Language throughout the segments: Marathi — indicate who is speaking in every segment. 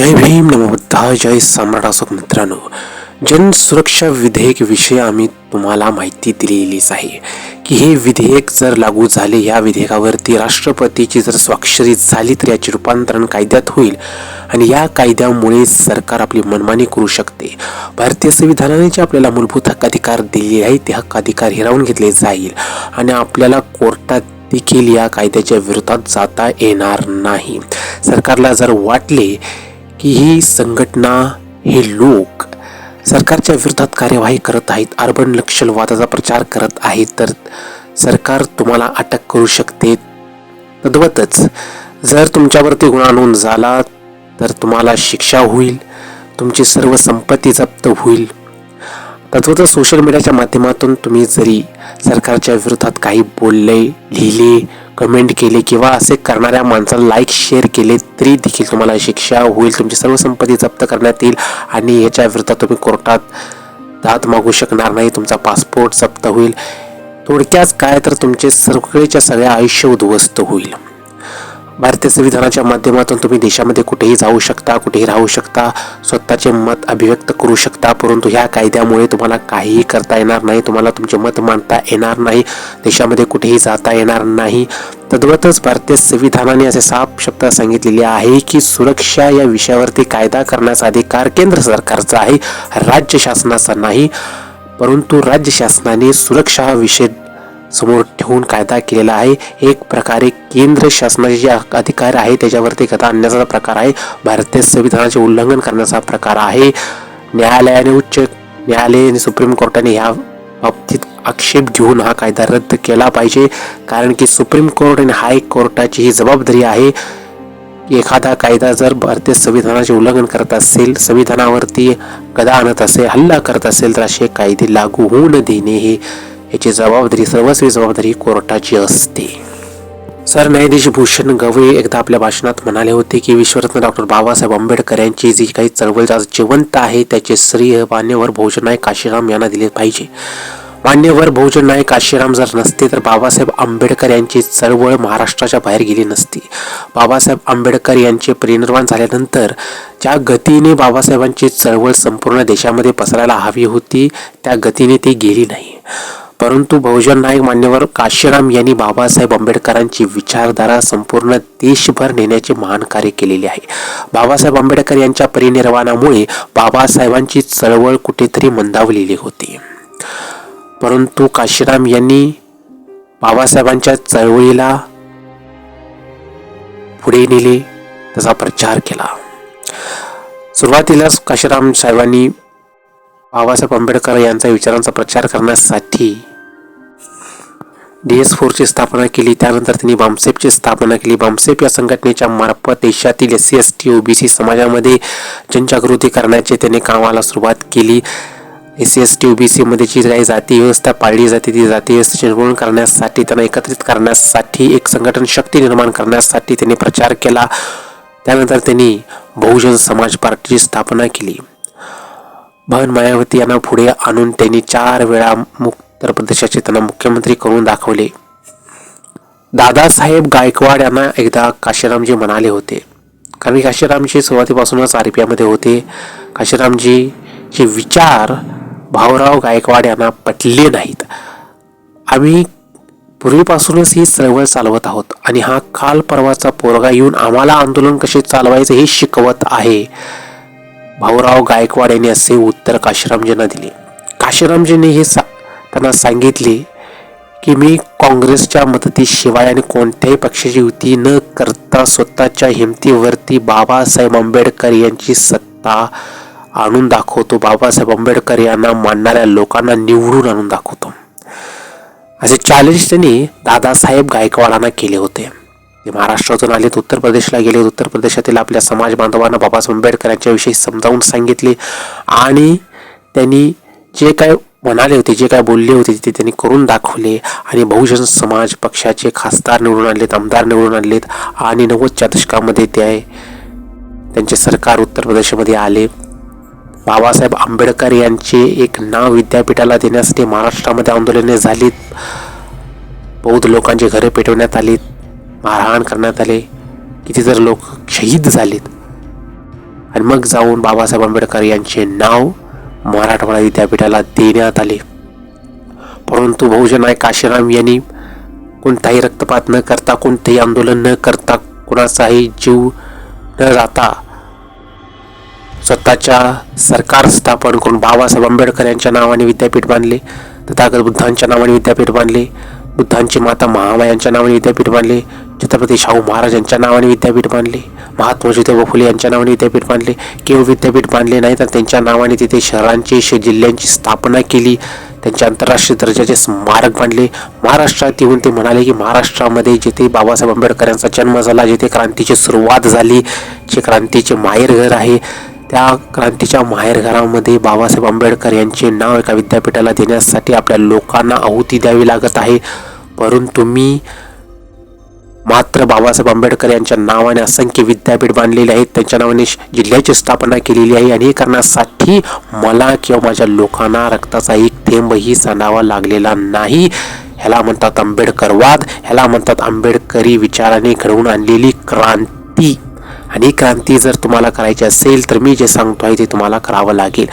Speaker 1: जय भीम नमोबुद्धा जय सम्राट असोक मित्रांनो. जन सुरक्षा विधेयक विषयी आम्ही तुम्हाला माहिती दिलेलीच आहे की हे विधेयक जर लागू झाले या विधेयकावरती राष्ट्रपतीची जर स्वाक्षरी झाली तर याचे रूपांतरण कायद्यात होईल आणि या कायद्यामुळे सरकार आपली मनमानी करू शकते. भारतीय संविधानाने जे आपल्याला मूलभूत हक्काधिकार दिले आहे ते हक्काधिकार हिरावून घेतले जाईल आणि आपल्याला कोर्टात देखील या कायद्याच्या विरोधात जाता येणार नाही. सरकारला जर वाटले की ही संघटना हे लोक सरकारच्या विरोधात कार्यवाही करत आहेत अर्बन नक्षलवादाचा प्रचार करत आहेत. तर सरकार तुम्हाला अटक करू शकते. तद्वतच जर तुमच्यावरती गुन्हा नोंद झाला तर तुम्हाला शिक्षा होईल तुमची सर्व संपत्ती जप्त होईल. तत्वतः सोशल मीडियाच्या माध्यमातून तुम्ही जरी सरकारच्या विरोधात काही बोलले लिहिले कमेंट केले किंवा असे करणाऱ्या माणसाला लाईक शेअर केले तरी देखील तुम्हाला शिक्षा होईल. तुमची सर्व संपत्ती जप्त करण्यात येईल आणि याच्या विरोधात तुम्ही कोर्टात दाद मागू शकणार नाही. तुमचा पासपोर्ट जप्त होईल. थोडक्यात काय तर तुमचे सगळेच्या सगळ्या आयुष्य उद्ध्वस्त होईल. भारतीय संविधानाच्या माध्यमातून तुम्ही देशामध्ये कुठेही जाऊ शकता कुठेही राहू शकता स्वतःचे मत अभिव्यक्त करू शकता परंतु ह्या कायद्यामुळे तुम्हाला काहीही करता येणार नाही तुम्हाला तुमचे मत मांडता येणार नाही देशामध्ये कुठेही जाता येणार नाही. तद्वतच भारतीय संविधानाने असे साफ शब्दात सांगितलेले आहे की सुरक्षा या विषयावरती कायदा करण्याचा अधिकार केंद्र सरकारचा आहे राज्य शासनाचा नाही. परंतु राज्य शासनाने सुरक्षा हा विषय समोर ठेवून कायदा केलेला आहे. एक प्रकारे केंद्र शासनाचे जे अधिकार आहे त्याच्यावरती कथा आणण्याचा प्रकार आहे. भारतीय संविधानाचे उल्लंघन करण्याचा प्रकार आहे. न्यायालयाने उच्च न्यायालय आणि सुप्रीम कोर्टाने ह्या बाबतीत आक्षेप घेऊन हा कायदा रद्द केला पाहिजे. कारण की सुप्रीम कोर्ट आणि हायकोर्टाची ही जबाबदारी आहे. एखादा कायदा जर भारतीय संविधानाचे उल्लंघन करत असेल संविधानावरती गदा आणत असेल हल्ला करत असेल तर असे कायदे लागू होऊ न देणे हे याची जबाबदारी सर्वस्वी जबाबदारी कोर्टाची असते सरन्यायाधीश भूषण गवई एकदा आपल्या भाषणात म्हणाले होते की विश्वरत्न डॉक्टर बाबासाहेब आंबेडकर यांची जी काही चळवळ आज जिवंत आहे त्याचे श्रेय मान्यवर बहुजन नायक काशीराम यांना दिले पाहिजे मान्यवर बहुजन नायक काशीराम जर नसते तर बाबासाहेब आंबेडकर यांची चळवळ महाराष्ट्राच्या बाहेर गेली नसती बाबासाहेब आंबेडकर यांचे परिनिर्वाण झाल्यानंतर ज्या गतीने बाबासाहेबांची चळवळ संपूर्ण देशामध्ये पसरायला हवी होती त्या गतीने ती गेली नाही परंतु बहुजन नायक मान्यवर काशीराम यांनी बाबासाहेब आंबेडकरांची विचारधारा संपूर्ण देशभर नेण्याचे महान कार्य केलेले आहे. बाबासाहेब आंबेडकर यांच्या परिनिर्वाणामुळे बाबासाहेबांची चळवळ कुठेतरी मंदावलेली होती. परंतु काशीराम यांनी बाबासाहेबांच्या चळवळीला पुढे नेले त्याचा प्रचार केला. सुरुवातीलाच काशीराम साहेबांनी बाबासाहेब आंबेडकर यांचा विचारांचा प्रचार करण्यासाठी डी एस फोरची स्थापना केली. त्यानंतर त्यांनी बामसेपची स्थापना केली. बामसेप या संघटनेच्या मार्फत देशातील S C S T OBC समाजामध्ये जनजागृती करण्याचे त्यांनी कामाला सुरुवात केली. एस सी एस टी ओबीसीमध्ये जी काही जाती व्यवस्था पाळली जाते ती जाती व्यवस्थेचे निर्मूलन करण्यासाठी त्यांना एकत्रित करण्यासाठी एक संघटन शक्ती निर्माण करण्यासाठी त्यांनी प्रचार केला. त्यानंतर त्यांनी बहुजन समाज पार्टीची स्थापना केली. बहन मायावती यांना पुढे आणून त्यांनी चार वेळा मुक्त उत्तर प्रदेशाचे त्यांना मुख्यमंत्री करून दाखवले. दादासाहेब गायकवाड यांना एकदा काशीरामजी म्हणाले होते. कारण काशीरामजी सुरुवातीपासूनच आर पी आयमध्ये होते. काशीरामजीचे विचार भाऊराव गायकवाड यांना पटले नाहीत. आम्ही पूर्वीपासूनच ही चळवळ चालवत आहोत आणि हा काल परवाचा पोरगा येऊन आम्हाला आंदोलन कसे चालवायचे हे शिकवत आहे. भाऊराव गायकवाड यांनी असे उत्तर काशीरामजींना दिले. काशीरामजींनी हे सा त्यांना सांगितले की मी काँग्रेसच्या मदतीशिवाय आणि कोणत्याही पक्षाची युती न करता स्वतःच्या हिमतीवरती बाबासाहेब आंबेडकर यांची सत्ता आणून दाखवतो. बाबासाहेब आंबेडकर यांना मानणाऱ्या लोकांना निवडून आणून दाखवतो. असे चॅलेंज त्यांनी दादासाहेब गायकवाडांना केले होते. ते महाराष्ट्रातून आलेत उत्तर प्रदेशला गेले उत्तर प्रदेशातील आपल्या समाज बांधवांना बाबासाहेब आंबेडकर यांच्याविषयी समजावून सांगितले. आणि त्यांनी जे काय म्हणाले होते जे काय बोलले होते ते त्यांनी करून दाखवले आणि बहुजन समाज पक्षाचे खासदार निवडून आणलेत आमदार निवडून आणलेत आणि नव्वदच्या दशकामध्ये ते त्यांचे सरकार उत्तर प्रदेशमध्ये आले. बाबासाहेब आंबेडकर यांचे एक नाव विद्यापीठाला देण्यासाठी महाराष्ट्रामध्ये आंदोलने झालीत. बौद्ध लोकांचे घरे पेटवण्यात आलीत मारहाण करण्यात आले. किती जर लोक शहीद झालेत. आणि मग जाऊन बाबासाहेब आंबेडकर यांचे नाव मराठवाडा विद्यापीठाला देण्यात आले. परंतु बहुजन नायक काशीराम यांनी कोणताही रक्तपात न करता कोणतेही आंदोलन न करता कुणाचाही जीव न जाता स्वतःच्या सरकार स्थापन करून बाबासाहेब आंबेडकर यांच्या नावाने विद्यापीठ बांधले. तथागत बुद्धांच्या नावाने विद्यापीठ बांधले. बुद्धांची माता महामायांच्या नावाने विद्यापीठ बांधले. छत्रपती शाहू महाराज यांच्या नावाने विद्यापीठ बांधले. महात्मा ज्योतिबा फुले यांच्या नावाने विद्यापीठ बांधले. केवळ विद्यापीठ बांधले नाही तर त्यांच्या नावाने तिथे शहरांची जिल्ह्यांची स्थापना केली. त्यांचे आंतरराष्ट्रीय दर्जाचे स्मारक बांधले. महाराष्ट्रात येऊन ते म्हणाले की महाराष्ट्रामध्ये जिथे बाबासाहेब आंबेडकर यांचा जन्म झाला जिथे क्रांतीची सुरुवात झाली जे क्रांतीचे माहेरघर आहे त्या क्रांतीच्या माहेरघरामध्ये बाबासाहेब आंबेडकर यांचे नाव एका विद्यापीठाला देण्यासाठी आपल्या लोकांना आहुती द्यावी लागत आहे. परंतु मी मात्र बाबासाहेब आंबेडकर यांच्या नावाने असंख्य विद्यापीठ बांधलेले आहेत. त्यांच्या नावाने जिल्ह्याची स्थापना केलेली आहे. आणि हे करण्यासाठी मला किंवा माझ्या लोकांना रक्ताचा एक थेंबही सणावा लागलेला नाही. ह्याला म्हणतात आंबेडकरवाद. ह्याला म्हणतात आंबेडकरी विचाराने घडवून आणलेली क्रांती. आणि क्रांती जर तुम्हाला करायची असेल तर मी जे सांगतो आहे ते तुम्हाला करावं लागेल.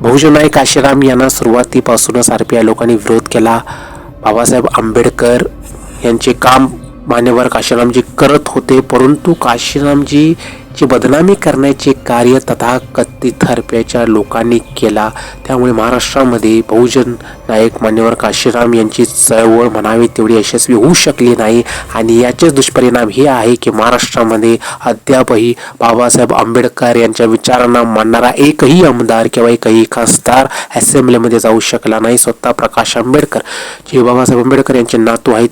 Speaker 1: बहुजन नायक काशीराम यांना सुरुवातीपासूनच आर पी आय लोकांनी विरोध केला. बाबासाहेब आंबेडकर यांचे काम मान्यवर काशीरामजी करत होते परंतु काशीरामजी ची बदनामी करण्याचे कार्य तथाकथित हरप्याच्या लोकांनी केला. त्यामुळे महाराष्ट्रामध्ये बहुजन नायक मान्यवर काशीराम यांची चळवळ म्हणावी तेवढी यशस्वी होऊ शकली नाही. आणि याचेच दुष्परिणाम हे आहे की महाराष्ट्रामध्ये अद्यापही बाबासाहेब आंबेडकर यांच्या विचारांना मानणारा एकही आमदार किंवा एकही खासदार असेंब्लीमध्ये जाऊ शकला नाही. स्वतः प्रकाश आंबेडकर जे बाबासाहेब आंबेडकर यांचे नातू आहेत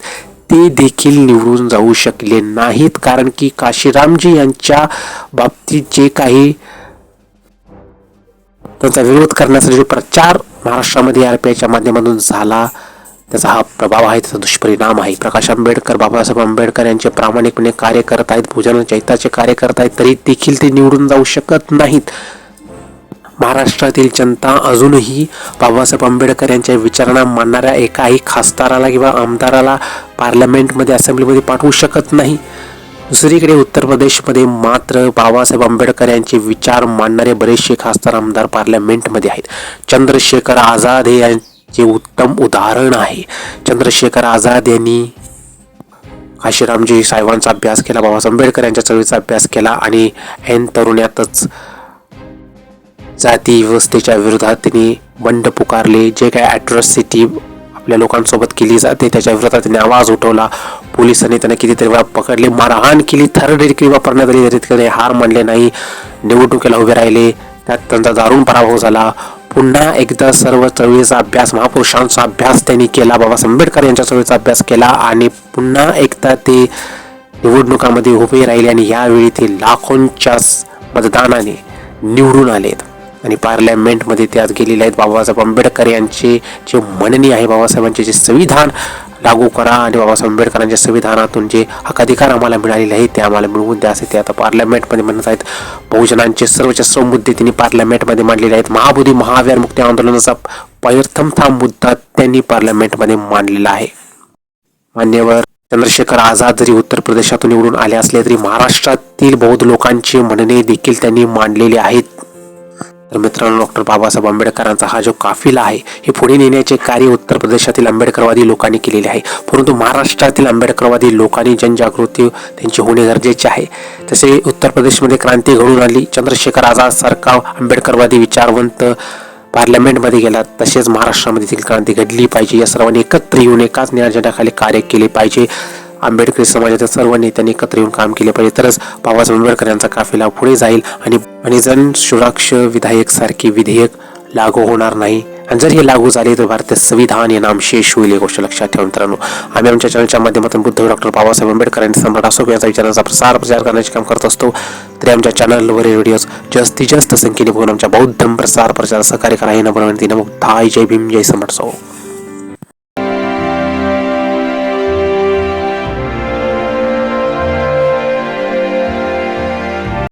Speaker 1: ते देखील निवडून जाऊ शकले नाहीत. कारण की काशीरामजी यांच्या बाबतीत जे काही त्यांचा विरोध करण्यासाठी जो प्रचार महाराष्ट्रामध्ये आर पी आयच्या माध्यमातून झाला त्याचा हा प्रभाव आहे त्याचा दुष्परिणाम आहे. प्रकाश आंबेडकर बाबासाहेब आंबेडकर यांचे प्रामाणिकपणे कार्य करत आहेत भोजन चैताचे कार्य करत आहेत तरी देखील ते निवडून जाऊ शकत नाहीत. महाराष्ट्रातील जनता अजूनही बाबासाहेब आंबेडकर यांच्या विचारांना मानणाऱ्या एकाही खासदाराला किंवा आमदाराला पार्लमेंटमध्ये असेंब्लीमध्ये पाठवू शकत नाही. दुसरीकडे उत्तर प्रदेशमध्ये मात्र बाबासाहेब आंबेडकर यांचे विचार मानणारे बरेचसे खासदार आमदार पार्लमेंटमध्ये आहेत. चंद्रशेखर आझाद हे यांचे उत्तम उदाहरण आहे. चंद्रशेखर आझाद यांनी काशीरामजी साहेबांचा अभ्यास केला बाबासाहेब आंबेडकर यांच्या चळवळीचा अभ्यास केला आणि ऐन तरुण्यातच जाती व्यवस्थेच्या विरोधात त्यांनी बंड पुकारले जे काही ॲट्रॉसिटी आपल्या लोकांसोबत केली जाते त्याच्या विरोधात त्यांनी आवाज उठवला. पोलिसांनी त्यांना कितीतरी वेळा पकडले. मारहाण केली थर्ड डिग्री वापरण्यात आली तरी त्याने हार मानले नाही. निवडणुकीला उभे राहिले. त्यात त्यांचा दारुण पराभव झाला. पुन्हा एकदा सर्व चळवळीचा अभ्यास महापुरुषांचा अभ्यास त्यांनी केला. बाबासाहेब आंबेडकर यांच्या चळवळीचा अभ्यास केला आणि पुन्हा एकदा ते निवडणुकामध्ये उभे राहिले आणि यावेळी ते लाखोंच्या मतदानाने निवडून आलेत. आणि पार्लमेंटमध्ये ते आज गेलेले आहेत बाबासाहेब आंबेडकर यांचे जे म्हणणी आहे बाबासाहेबांचे जे संविधान लागू करा आणि बाबासाहेब आंबेडकरांच्या संविधानातून जे हक्काधिकार आम्हाला मिळालेले आहेत ते आम्हाला मिळवून द्या असे ते आता पार्लमेंटमध्ये म्हणत आहेत. बहुजनांचे सर्वच्या मुद्दे त्यांनी पार्लमेंटमध्ये मांडलेले आहेत. महाबोधी महावीर मुक्ती आंदोलनाचा पैरथमथा मुद्दा त्यांनी पार्लमेंटमध्ये मांडलेला आहे. मान्यवर चंद्रशेखर आझाद जरी उत्तर प्रदेशातून निवडून आले असले तरी महाराष्ट्रातील बौद्ध लोकांची म्हणणे देखील त्यांनी मांडलेले आहेत. तर मित्रांनो डॉक्टर बाबासाहेब आंबेडकरांचा हा जो काफिला आहे हे पुढे नेण्याचे कार्य उत्तर प्रदेशातील आंबेडकरवादी लोकांनी केलेले आहे. परंतु महाराष्ट्रातील आंबेडकरवादी लोकांनी जनजागृती त्यांची होणे गरजेचे आहे. तसे उत्तर प्रदेशमध्ये क्रांती घडून आली. चंद्रशेखर आझाद सारखा आंबेडकरवादी विचारवंत पार्लमेंटमध्ये गेला. तसेच महाराष्ट्रामध्ये देखील क्रांती घडली पाहिजे. या सर्वांनी एकत्र येऊन एकाच निराजनाखाली कार्य केले पाहिजे. आंबेडकरी समाजाच्या सर्व नेत्यांनी एकत्र येऊन काम केले पाहिजे. तरच बाबासाहेब आंबेडकर यांचा काफिला पुढे जाईल आणि आणि जन सुरक्ष विधायक सारखी विधेयक लागू होणार नाही. आणि जर हे लागू झाले तर भारतीय संविधान हे नाम शेष होईल ही गोष्ट लक्षात ठेवा मित्रांनो. आम्ही आमच्या चॅनलच्या माध्यमातून बुद्ध डॉक्टर बाबासाहेब आंबेडकर यांनी सम्राट असो यांचा विचारांचा प्रसार प्रचार करण्याचे काम करत असतो. तरी आमच्या चॅनलवरील व्हिडिओज जास्तीत जास्त संख्येने बघून आमच्या बौद्ध प्रसार प्रचार सहकार्य करा. हे नम्र विनंती. नमो जय भीम जय सम्राट सो